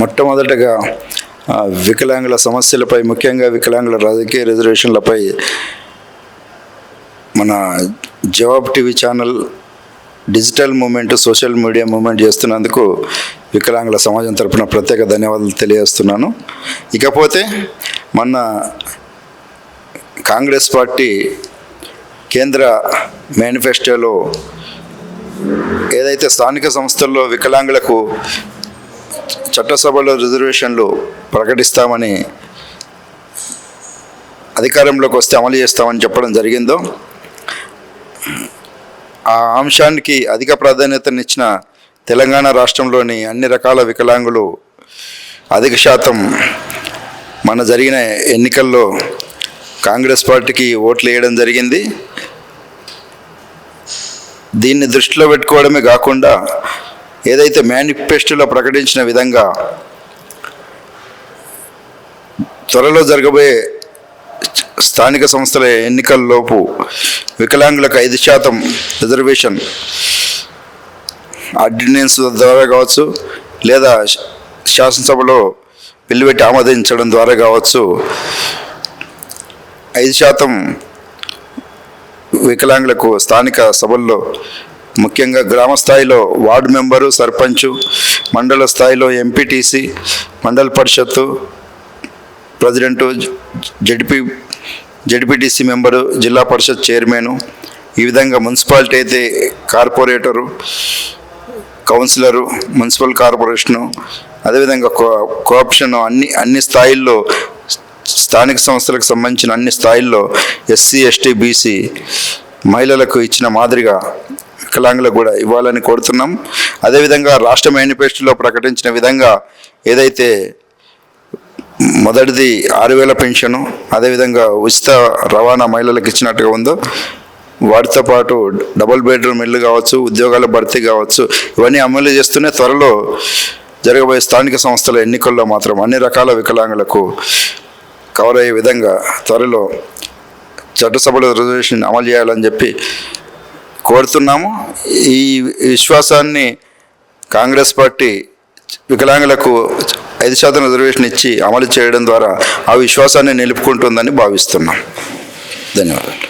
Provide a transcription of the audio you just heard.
మొట్టమొదటగా వికలాంగుల సమస్యలపై ముఖ్యంగా వికలాంగుల రాజకీయ రిజర్వేషన్లపై మన Jawab TV channel digital movement social media movement చేస్తున్నందుకు వికలాంగుల సమాజం తరపున ప్రత్యేక ధన్యవాదాలు తెలియజేస్తున్నాను. ఇకపోతే మొన్న కాంగ్రెస్ పార్టీ కేంద్ర మేనిఫెస్టోలో ఏదైతే స్థానిక సంస్థల్లో వికలాంగులకు చట్టసభలో రిజర్వేషన్లు ప్రకటిస్తామని అధికారంలోకి వస్తే అమలు చేస్తామని చెప్పడం జరిగిందో ఆ అంశానికి అధిక ప్రాధాన్యతనిచ్చిన తెలంగాణ రాష్ట్రంలోని అన్ని రకాల వికలాంగులు అధిక శాతం మన జరిగిన ఎన్నికల్లో కాంగ్రెస్ పార్టీకి ఓట్లు వేయడం జరిగింది. దీన్ని దృష్టిలో పెట్టుకోవడమే కాకుండా ఏదైతే మేనిఫెస్టోలో ప్రకటించిన విధంగా త్వరలో జరగబోయే స్థానిక సంస్థల ఎన్నికల్లోపు వికలాంగులకు ఐదు శాతం రిజర్వేషన్ ఆర్డినెన్స్ ద్వారా కావచ్చు లేదా శాసనసభలో బిల్లు పెట్టి ఆమోదించడం ద్వారా కావచ్చు ఐదు శాతం వికలాంగులకు స్థానిక సభల్లో ముఖ్యంగా గ్రామ స్థాయిలో వార్డు మెంబరు సర్పంచు మండల స్థాయిలో ఎంపీటీసీ మండల పరిషత్తు ప్రెసిడెంటు జడ్పీ జడ్పీటీసీ మెంబరు జిల్లా పరిషత్ చైర్మను ఈ విధంగా మున్సిపాలిటీ అయితే కార్పొరేటరు కౌన్సిలరు మున్సిపల్ కార్పొరేషను అదేవిధంగా కో కోఆప్షన్ అన్ని అన్ని స్థాయిల్లో స్థానిక సంస్థలకు సంబంధించిన అన్ని స్థాయిల్లో ఎస్సీ ఎస్టీ బీసీ మహిళలకు ఇచ్చిన మాదిరిగా వికలాంగులకు కూడా ఇవ్వాలని కోరుతున్నాం. అదేవిధంగా రాష్ట్ర మేనిఫెస్టోలో ప్రకటించిన విధంగా ఏదైతే మొదటిది ఆరు వేల పెన్షను అదేవిధంగా ఉచిత రవాణా మహిళలకు ఇచ్చినట్టుగా ఉందో వాటితో పాటు డబుల్ బెడ్రూమ్ ఇల్లు కావచ్చు ఉద్యోగాల భర్తీ కావచ్చు ఇవన్నీ అమలు చేస్తూనే త్వరలో జరగబోయే స్థానిక సంస్థల ఎన్నికల్లో మాత్రం అన్ని రకాల వికలాంగులకు కవర్ అయ్యే విధంగా త్వరలో చట్టసభలో రిజర్వేషన్ అమలు చేయాలని చెప్పి కోరుతున్నాము. ఈ విశ్వాసాన్ని కాంగ్రెస్ పార్టీ వికలాంగులకు ఐదు శాతం రిజర్వేషన్ ఇచ్చి అమలు చేయడం ద్వారా ఆ విశ్వాసాన్ని నిలుపుకుంటుందని భావిస్తున్నాం. ధన్యవాదాలు.